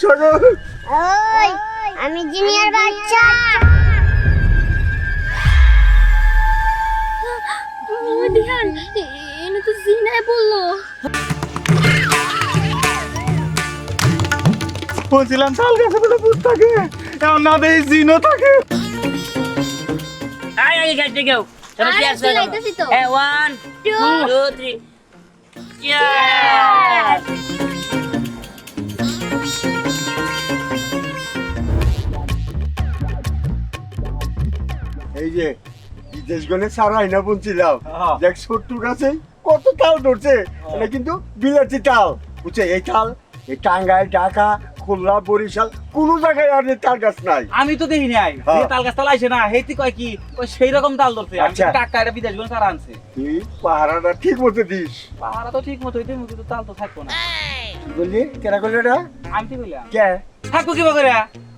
শোনো। ওই আমি জিনিয়ার বাচ্চা। ও দিহান এনে তো জিনায় বলল। বলছিলাম তাল গাছে বলে ভূত থাকে। এমন না দেই জিনও থাকে। আয় আয় গাছ থেকে চলো আরে, চেয়ার চিল্লাইতেছি তো। হ্যাঁ one two two three chair এই যে বিদেশ সার আইনা বলছিলাম। দেখ ছোট্টু গাছে কত তাল ধরছে? এটা কিন্তু বিলাতি তাল। বুঝছে? এই তাল এই টাঙ্গাই ঢাকা খুলনা বরিশাল কোনো জায়গায় আর তাল গাছ নাই। আমি তো দেখি নাই। হ্যাঁ। তাল গাছ তাল আইছে না হেতি কয় কি সেই রকম তাল ধরছে। আমি আচ্ছা। টাকা এটা বিদেশগুলো তারা আনছে। তুই পাহারাটা ঠিক মতো দিস। পাহারা তো ঠিক মতো হইতে কিন্তু তাল তো থাকব না। বললি? কেনা করলি এটা? আমি কি বললাম কে? থাকব কি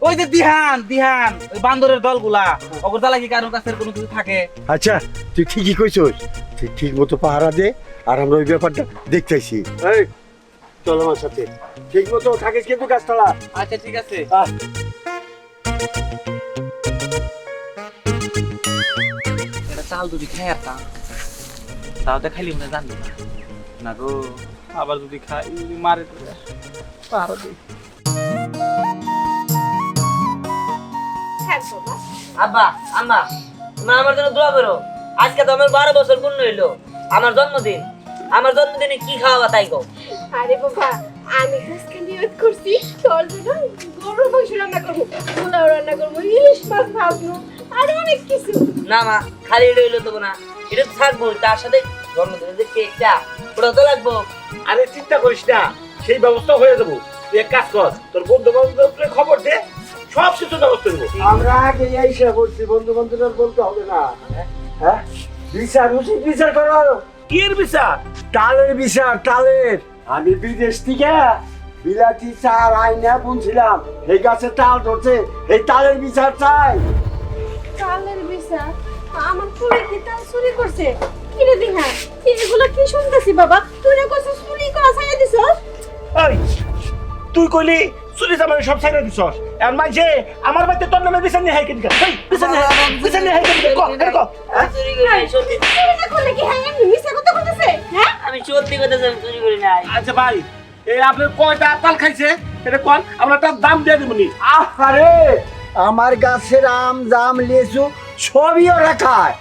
ওই যে দিহান দিহান ওই বান্দরের দলগুলা। ওগর তালা কি কারোর কাছে কোনো কিছু থাকে? আচ্ছা তুই ঠিকই কইছস। তুই ঠিক মতো পাহারা দে আর আমরা ওই ব্যাপারটা দেখতেছি এই চল আমার সাথে। ঠিক মতো থাকিস কিন্তু গাছতলা। আচ্ছা ঠিক আছে। চাল যদি খাই একটা তাও তো খাইলি মনে জানবি না। না গো আবার যদি খাই মারে তো। পাহারা আব্বা আম্মা তুমি আমার জন্য দোয়া করো। আজকে তো আমার বারো বছর পূর্ণ হইল। আমার জন্মদিন। আমার জন্মদিনে কি খাওয়াবা তাই কও? আরে বাবা আমি আজকে নিয়ত করছি তোর জন্য গরুর মাংস রান্না করব পোলাও রান্না করব ইলিশ মাছ ভাজবো আর অনেক কিছু। না মা খালি এটা হইল তো না এটা তো থাকব তার সাথে জন্মদিনের যে কেকটা ওটা তো লাগবো আরে চিন্তা করিস না সেই ব্যবস্থা হয়ে যাব। তুই এক কাজ কর তোর বন্ধু বান্ধবকে খবর দে সব কিছু ব্যবস্থা দেবো আমরা আগে এইসব বলছি বন্ধু বান্ধবের বলতে হবে না। হ্যাঁ? বিচার উচিত বিচার করো কি এর বিচার? টালের বিচার টালের আমি বিদেশ থেকে বিলাতি চার আইনা বুনছিলাম। এই গাছে তাল ধরছে এই তালের বিচার চাই। তালের বিচার? আমার পুরে কি তাল চুরি করছে? কি রে দিহা এগুলো কি শুনতেছি বাবা? তুই না কইছিস চুরি করা ছাইয়া দিছস? এই তুই কইলি চুরি জামাই সব ছাইরা দিছস। আর মাঝে আমার বাড়িতে তোর নামে বিচার নিয়ে হাই কেন এই বিচার নিয়ে বিচার নিয়ে ক ক। চুরি করি সত্যি চুরি না করলে কি হ্যাঁ? মিছা কথা হ্যাঁ? আমি সত্যি কথা আমি চুরি করি নাই। আচ্ছা ভাই এই আপনার কয়টা তাল খাইছে? এটা কোন? আমরা তার দাম দিয়ে দেবনি আরে আমার গাছের আম জাম লেচু সবই ওরা খায়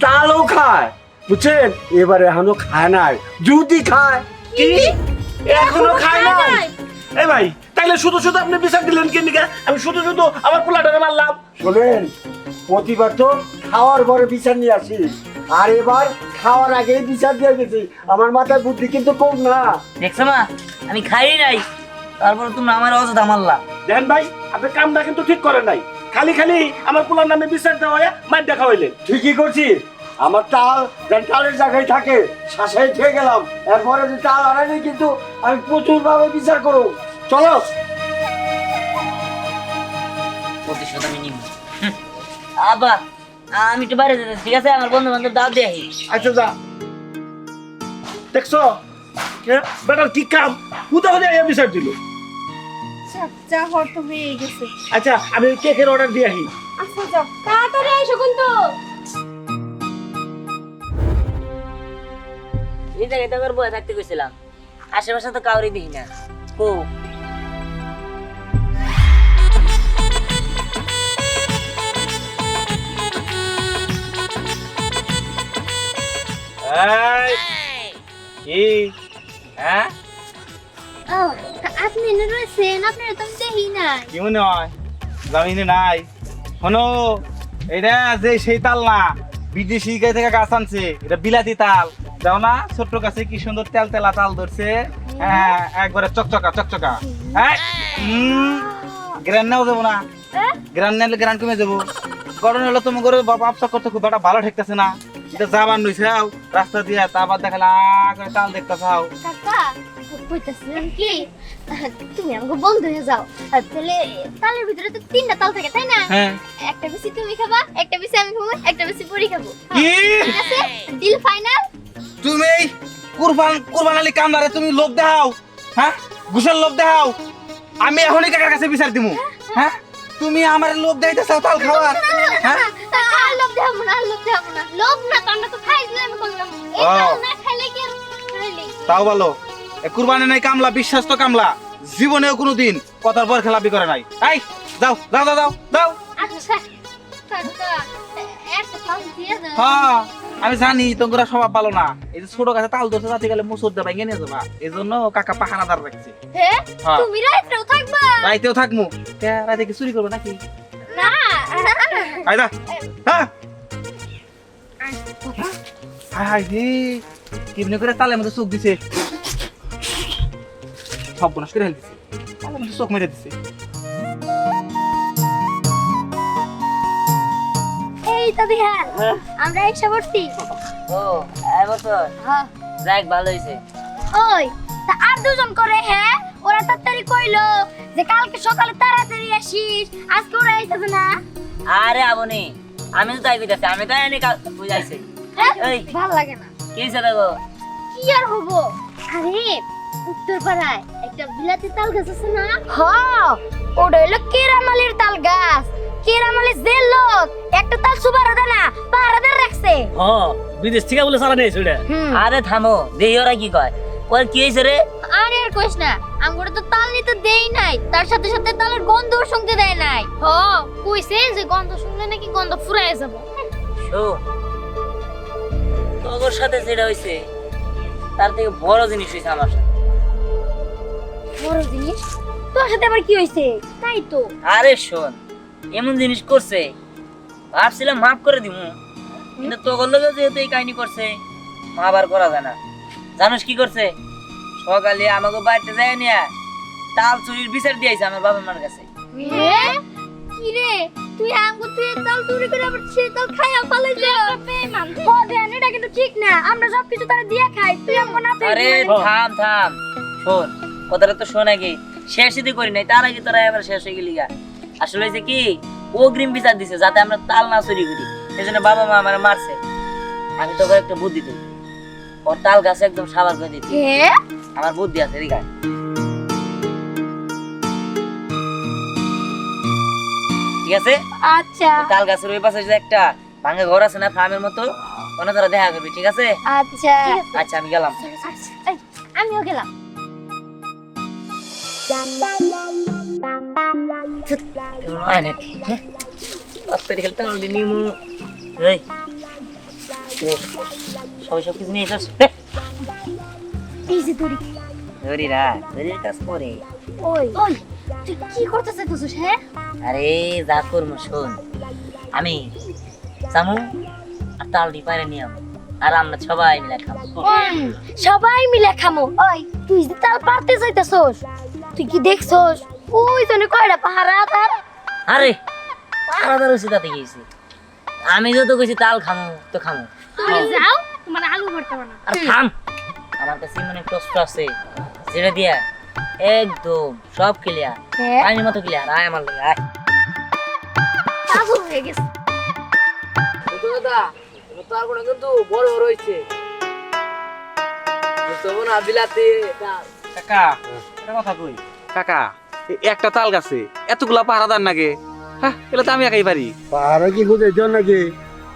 তালও খায়। বুঝছেন? এবারে এখনও খায় নাই যদি খায়। কি? এখনও খায় নাই? এই ভাই তাইলে শুধু শুধু আপনি বিচার দিলেন কেন নিকা আমি শুধু শুধু আমার পোলাটারে মারলাম। শোনেন প্রতিবার তো খাওয়ার পরে বিচার নিয়ে আসি আর এবার খাওয়ার আগে বিচার দিয়ে গেছি। আমার মাথায় বুদ্ধি কিন্তু কম না। দেখছ মা আমি খাই নাই। তারপর তুমি আমার অযথা মারলা দেন ভাই আপনি কামটা কিন্তু ঠিক করেন নাই। খালি খালি আমার পোলার নামে বিচার দেওয়া হয় মার দেখা হইলে। ঠিকই করছি। আমার তাল যেন তালের জায়গায় থাকে। শাসাই খেয়ে গেলাম। এরপরে যে তাল হারানি কিন্তু আমি প্রচুর ভাবে বিচার করব। চলো। প্রতিশোধ আমি নিব। আবা আমি একটু বাইরে যেতে ঠিক আছে? আমার বন্ধু বান্ধব দাও দিয়ে। আচ্ছা যা। দেখছ? বেটার কি কাম? হুদা হুদা এই বিচার দিল যা হর তো হয়ে গেছে। আচ্ছা আমি কেকের অর্ডার দিয়ে আসি। আচ্ছা যাও তাড়াতাড়ি এসো কিন্তু। এই জায়গায় তো বয়ে থাকতে গেছিলাম আশেপাশে তো কাউরি দেখি না। ও কি? হ্যাঁ? ও আপনি এনে রয়েছেন আপনারা তো দেখি নাই। কি মনে হয়? জামিনে নাই। শোনো এটা যে সেই তাল না বিদেশি গাই থেকে গাছ আনছে এটা বিলাতি তাল। যাও না ছোট্ট গাছে কি সুন্দর তেল তেলা তাল ধরছে। হ্যাঁ একবারে চকচকা চকচকা। হ্যাঁ গ্রান নাও যাব না। গ্রান নাইলে গ্রান কমে যাব। গরম হলো তুমি করে বাবা আপসা করতে খুব একটা ভালো ঠেকতেছে না। এটা যাবার রাস্তা দিয়ে তারপর দেখালে আ করে তাল দেখতে চাও কাকা কইতাছিলাম কি? তুমি আমাকে বন্ধু হয়ে যাও। তাহলে তালের ভিতরে তো তিনটা তাল থাকে তাই না? হ্যাঁ। একটা বেশি তুমি খাবা একটা বেশি আমি খাব একটা বেশি পরি খাব। কি? ঠিক ডিল ফাইনাল তুমি কুরবান কুরবান আলী কান্দারে তুমি লোক দেখাও হ্যাঁ? ঘুষের লোভ দেখাও। আমি এখনই কাকার কাছে বিচার দিমু হ্যাঁ। তুমি আমার লোভ দেখাইতে চাও তাল খাওয়ার হ্যাঁ? দেখাবো না লোভ দেখাবো না। লোভ না তো আমরা তো খাইছিলাম আমি করলাম। তাল না খাইলে কি তাও ভালো। এ কুরবানি নাই কামলা বিশ্বাস তো কামলা। জীবনেও কোনোদিন কথার পর খেলাপি করে নাই। এই যাও যাও যাও যাও যাও। আচ্ছা হ্যাঁ আমি জানি তোমরা স্বভাব ভালো না। এই যে ছোট গাছে তাল ধরছে তাতে গেলে মুসুর দেবা নিয়ে যাবা। এই জন্য কাকা পাখানাদার রাখছে। হ্যাঁ। তুমি রাইতেও থাকবা? রাইতেও থাকমু। রাইতে কি চুরি করবে নাকি? না। আইদা হ্যাঁ। হাই হাই রে কেমনে করে তালের মধ্যে চোখ দিছে? সব বনাস করে হেল দিছে মধ্যে চোখ মেরে দিছে। এই তো বিহার আমরা একসা ও এবছর হ্যাঁ। যাক ভালো হয়েছে ওই তা আর দুজন করে হ্যাঁ? ওরা তাড়াতাড়ি কইলো যে কালকে সকালে তাড়াতাড়ি আসিস আজকে ওরা আইতাছে না। আরে আবনি আমি তো তাই কইতাছি আমি তাই এনে বুঝাইছি? এই ভালো লাগে না। কি হয়েছে দেখো? কি আর হব? আরে উত্তর পাড়ায় একটা বিলাতি তাল গাছ আছে না? হ্যাঁ ওটা হলো কেরামালির তাল গাছ। কেরামালি যে লোক একটা তাল সুবারা দেয় না পাহারাদার রাখছে। হ্যাঁ বিদেশ থেকে বলে সারা নিয়েছে আরে থামো দেহি ওরা কি কয়। ওর কি হয়েছে রে? আরে আর কইস না তো তাল নিতে দেই নাই তার সাথে সাথে তালের গন্ধ শুনতে দেয় নাই। হ কইছে যে গন্ধ শুনলে নাকি গন্ধ ফুরায় যাব। শোন তোর সাথে যেটা হয়েছে তার থেকে বড় জিনিস হয়েছে আমার সাথে। বড় জিনিস? তোর সাথে আবার কি হইছে? তাই তো। আরে শোন এমন জিনিস করছে ভাবছিলাম মাফ করে দিমু কিন্তু তোর লোকে যেহেতু এই কাহিনী করছে মাফ আর করা যায় না। জানোস কি করছে? সকালে আমাকে বাড়িতে যায় নিয়ে তাল চুরির বিচার দিয়েছে আমার বাবা মার কাছে। কি রে? তুই আঙ্গু তুই তাল চুরি করে আবার সে তাল খাইয়া ফালাই যা ও দেন এটা কিন্তু ঠিক না। আমরা সব কিছু তারা দিয়ে খাই। তুই আঙ্গু না আরে থাম থাম। শোন কথাটা তো শোন আগে। শেষ যদি করি নাই তার আগে তোরা এবার শেষ হয়ে গেলি গা। আসলে হয়েছে কি অগ্রিম বিচার দিছে যাতে আমরা তাল না চুরি করি। সেই জন্য বাবা মা আমার মারছে। আমি তোকে একটা বুদ্ধি দিই। ওর তাল গাছে একদম সাবার করে দিচ্ছি আমার বুদ্ধি আছে আয়। ঠিক আছে? আচ্ছা। তাল গাছের ওই পাশে যে একটা ভাঙা ঘর আছে না ফার্মের মতো ওখানে তোরা দেখা করবি ঠিক আছে? আচ্ছা। আচ্ছা আমি গেলাম। আমিও গেলাম। হ্যাঁ? খেলতে নিমু। সবাই সব কিছু নিয়ে এসেছ? এই যে দড়ি। ধরি রা কাজ করে ওই ওই তুই কি করতে চাইতেছিস হ্যাঁ? আরে যা করব শোন। আমি জামু আর নিয়াম আর আমরা সবাই মিলে খাব। সবাই মিলে খামো। ওই তুই যে তাল পারতে চাইতেছস তুই কি দেখছস? ওই জন্য কয়টা পাহারা তার আরে রয়েছে তাতে গিয়েছি আমি যত কইছি তাল খামো তো খামো। তুমি যাও। তোমার আলু ভর্তা বানা আর থাম আমার কাছে মানে প্রশ্ন আছে যেটা দিয়া একদম সব ক্লিয়ার হ্যাঁ। পানির মতো ক্লিয়ার আয় আমার লগে আয়। পাগল হয়ে গেছে। তার কোনো কিন্তু বড় বড় হয়েছে না বিলাতে কাকা একটা কথা কই। কাকা একটা তাল গাছে এতগুলা পাহারাদার নাগে হ্যাঁ এগুলো তো আমি একাই পারি। পাহাড়ে কি খুঁজেছ নাকি?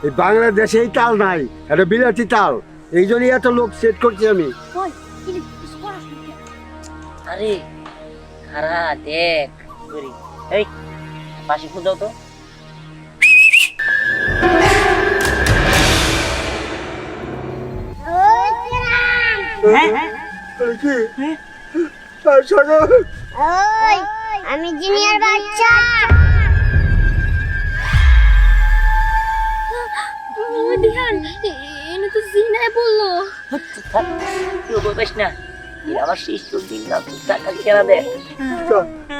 এই বাংলাদেশে এই তাল নাই এটা বিলাতি তাল। এই জন্যই এত লোক সেট করছি আমি? আরে খারা দেখ করি এই পাশে খুঁজ দাও তো। আর শোনো। ওই আমি জিনিয়ার বাচ্চা। ওই দিহান এনে তো জিনাই বলল কেউ বলবেস না আবার শেষ চল দিন না তুই টাকা কেনা দে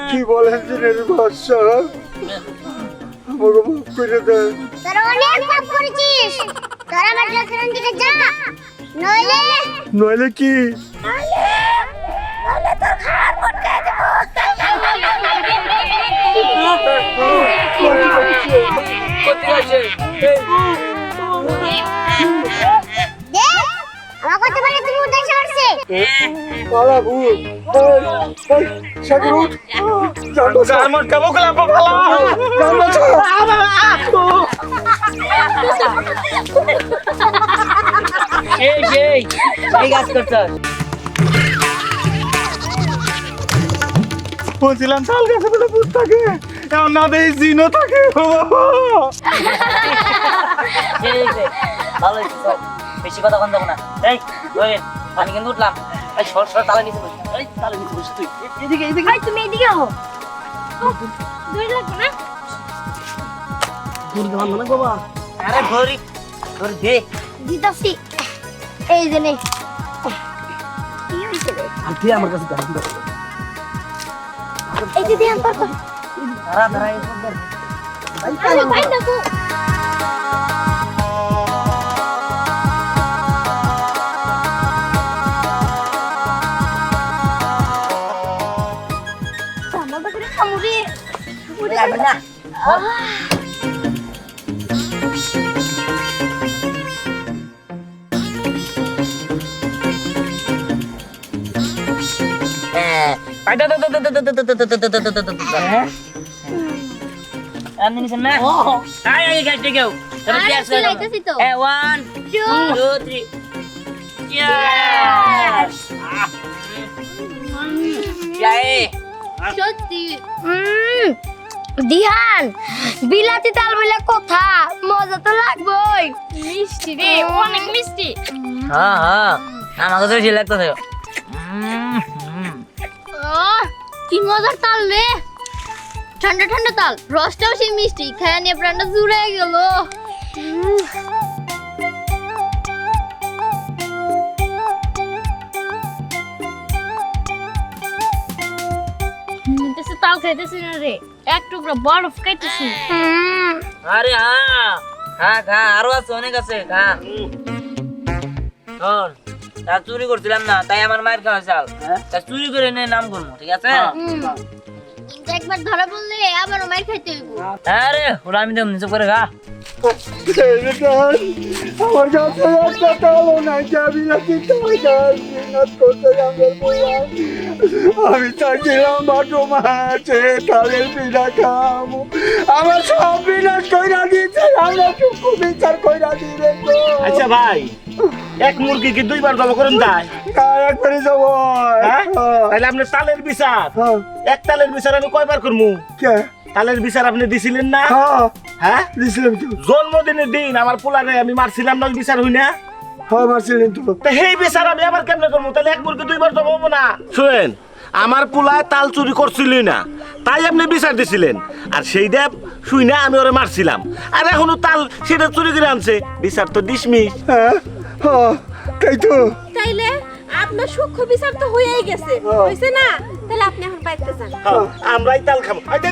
কি বলেন দিনের বাদশা আমাকে মাফ করে দেন তোরা অনেক পাপ করেছিস তোরা আমার রেস্টুরেন্ট দিকে যা নইলে নইলে কি নইলে তোর খাওয়ার মটকায় দেবো দেখ কারা ভূত সাগরুট গান মটকাবো গোলাপ পালা গান মটকাবো এই এই এই গাছ করছস বলছিলাম চাল গাছে বলে ভূত থাকে এখন না দেই জিনও থাকে ভালো বেশি কথা বন্ধ না। এই আমি কিন্তু উঠলাম। এই সর সর তালা নিচে বসি। এই তালা নিচে বসি তুই এদিকে এদিকে। ভাই তুমি এদিকে আহো। দূরে লাগবে না? দূর দেওয়ান না বাবা। আরে ঘড়ি ঘড়ি দে। দিতাছি। এই যে রে? আর কি আমার কাছে গান দিবে এই যে ধ্যান কর তো ধারা ধারা এই সব ধর। আরে ভাই দেখো। Udah benar. Alam ni sana. Oh. Ayo, ayo, guys, go. Terus biasa. Eh, one, two, three. Yes. Yes. Yes. Yes. Yes. Dihan বিলাতি তাল বলে কথা মজা তো লাগবেই। মিষ্টি রে অনেক মিষ্টি। হ্যাঁ হ্যাঁ আমাকে তো সেই লাগতেছে। কি মজার তাল রে। ঠান্ডা ঠান্ডা তাল রসটাও সেই মিষ্টি খায় নিয়ে প্রাণটা জুড়ে গেল। তাল খাইতেছি না রে। এক টুকরা বরফ খাইতেছি। আরে হ্যাঁ হ্যাঁ খা আরও আছে অনেক আছে খা শোন তা চুরি করছিলাম না তাই আমার মায়ের খাওয়া চাল। তা চুরি করে নিয়ে নাম করব ঠিক আছে? কিন্তু একবার ধরা বললে আবার মাইর খাইতে হইব। আরে ওরা আমি দেব নিচে করে খা আমার কাছে করতে যাবে আমি চাইছিলাম বাটো মাছে তালের পিঠা খাব। আমার সব বিনাশ কইরা দিচ্ছে আমরা চুপু বিচার কইরা দিবে আচ্ছা ভাই এক মুরগি কি দুইবার জমা করুন তাই? একবারই যাব হ্যাঁ। তাহলে আপনি তালের বিচার। হ্যাঁ। এক তালের বিচার আমি কয়বার করব কে? তালের বিচার আপনি দিছিলেন না? হ্যাঁ হ্যাঁ? দিছিলাম তো। জন্মদিনের দিন আমার পোলারে আমি মারছিলাম না বিচার হই না? হ্যাঁ মারছিলেন তো। তা সেই বিচার আমি আবার কেমনে করব? তাহলে এক মুরগি দুইবার জমাবো না। শুনেন আমার পোলায় তাল চুরি করছিলই না তাই আপনি বিচার দিছিলেন। আর সেই দেব শুই না আমি ওরে মারছিলাম। আর এখনও তাল সেটা চুরি করে আনছে। বিচার তো ডিসমিস হ্যাঁ তাই তো। তাইলে আপনার সূক্ষ্ম বিচার তো হয়েই গেছে হয়েছে না? তাহলে আপনি বাইতে যান আমরাই তাল খাব আইতে